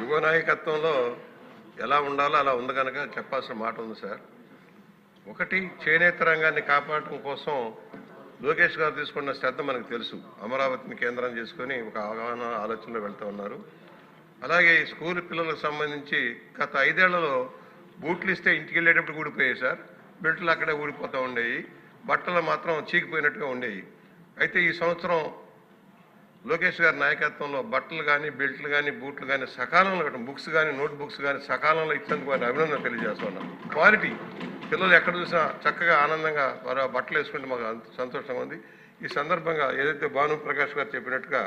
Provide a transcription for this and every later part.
యువ నాయకత్వంలో ఎలా ఉండాలో అలా ఉంది కనుక చెప్పాల్సిన మాట ఉంది సార్. ఒకటి చేనేత రంగాన్ని కాపాడటం కోసం లోకేష్ గారు తీసుకున్న శ్రద్ధ మనకు తెలుసు. అమరావతిని కేంద్రం చేసుకొని ఒక అవగాహన ఆలోచనలో వెళ్తూ ఉన్నారు. అలాగే ఈ స్కూల్ పిల్లలకు సంబంధించి గత ఐదేళ్ళలో బూట్లు ఇస్తే ఇంటికి వెళ్ళేటప్పుడు ఊడిపోయాయి సార్. బెల్ట్లు అక్కడే ఊడిపోతూ ఉండేవి బట్టలు మాత్రం చీకిపోయినట్టుగా ఉండేవి అయితే ఈ సంవత్సరం లోకేష్ గారి నాయకత్వంలో బట్టలు కానీ బెల్ట్లు కానీ బూట్లు కానీ సకాలంలో ఇవ్వడం బుక్స్ కానీ నోట్ బుక్స్ కానీ సకాలంలో ఇచ్చేందుకు వారిని అభినందన తెలియజేస్తున్నాం క్వాలిటీ పిల్లలు ఎక్కడ చూసినా చక్కగా ఆనందంగా వారు ఆ బట్టలు వేసుకుంటే మాకు సంతోషంగా ఉంది. ఈ సందర్భంగా ఏదైతే భాను ప్రకాష్ గారు చెప్పినట్టుగా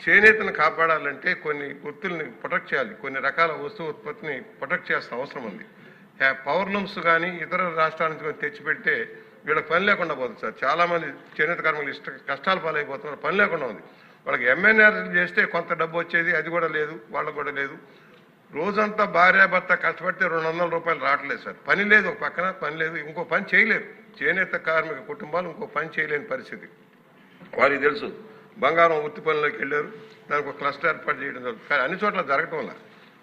చేనేతను కాపాడాలంటే కొన్ని వృత్తుల్ని ప్రొటెక్ట్ చేయాలి. కొన్ని రకాల వస్తువు ఉత్పత్తిని ప్రొటెక్ట్ చేయాల్సిన అవసరం ఉంది. పౌర్ణమ్స్ పవర్లూమ్స్ కానీ ఇతర రాష్ట్రాల నుంచి కొన్ని తెచ్చిపెడితే వీళ్ళకి పని లేకుండా పోతుంది సార్. చాలామంది చేనేత కార్మికులు ఇష్ట కష్టాలు పాలైపోతున్నారు. పని లేకుండా ఉంది. వాళ్ళకి ఎంఎన్ఆర్ చేస్తే కొంత డబ్బు వచ్చేది అది కూడా లేదు వాళ్ళకు కూడా లేదు. రోజంతా భార్యాభర్త కష్టపడితే రెండు వందల రూపాయలు రావట్లేదు సార్. పని లేదు ఒక పక్కన పని లేదు ఇంకో పని చేయలేరు. చేనేత కార్మిక కుటుంబాలు ఇంకో పని చేయలేని పరిస్థితి. వారికి తెలుసు బంగారం ఉత్తి పనిలోకి వెళ్ళారు దానికి ఒక క్లస్టర్ ఏర్పాటు చేయడం జరుగుతుంది. కానీ అన్ని చోట్ల జరగటం వల్ల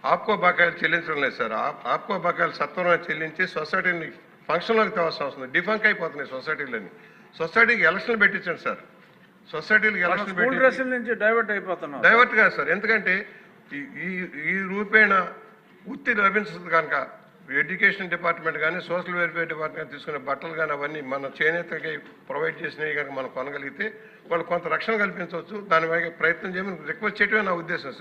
ఆప్కో బకాయిలు చెల్లించడం లేదు సార్. ఆప్- ఆప్కో బకాయిలు సత్వరంగా చెల్లించి సొసైటీని ఫంక్షన్లోకి తేవాల్సిన అవసరం డిఫంక్ అయిపోతున్నాయి సొసైటీలని సొసైటీకి ఎలక్షన్లు పెట్టించండి సార్. సొసైటీలకు ఎలక్షన్ పెట్టి నుంచి డైవర్ట్ అయిపోతున్నాం. డైవర్ట్ కాదు సార్. ఎందుకంటే ఈ ఈ- రూపేణ వృత్తి లభించదు కనుక ఎడ్యుకేషన్ డిపార్ట్మెంట్ కానీ సోషల్ వెల్ఫేర్ డిపార్ట్మెంట్ తీసుకునే బట్టలు కానీ అవన్నీ మన చేనేతకి ప్రొవైడ్ చేసినవి కనుక మనం కొనగలిగితే వాళ్ళు కొంత రక్షణ కల్పించవచ్చు. దాని మీద ప్రయత్నం చేయమని రిక్వెస్ట్ చేయడమే నా ఉద్దేశం సార్.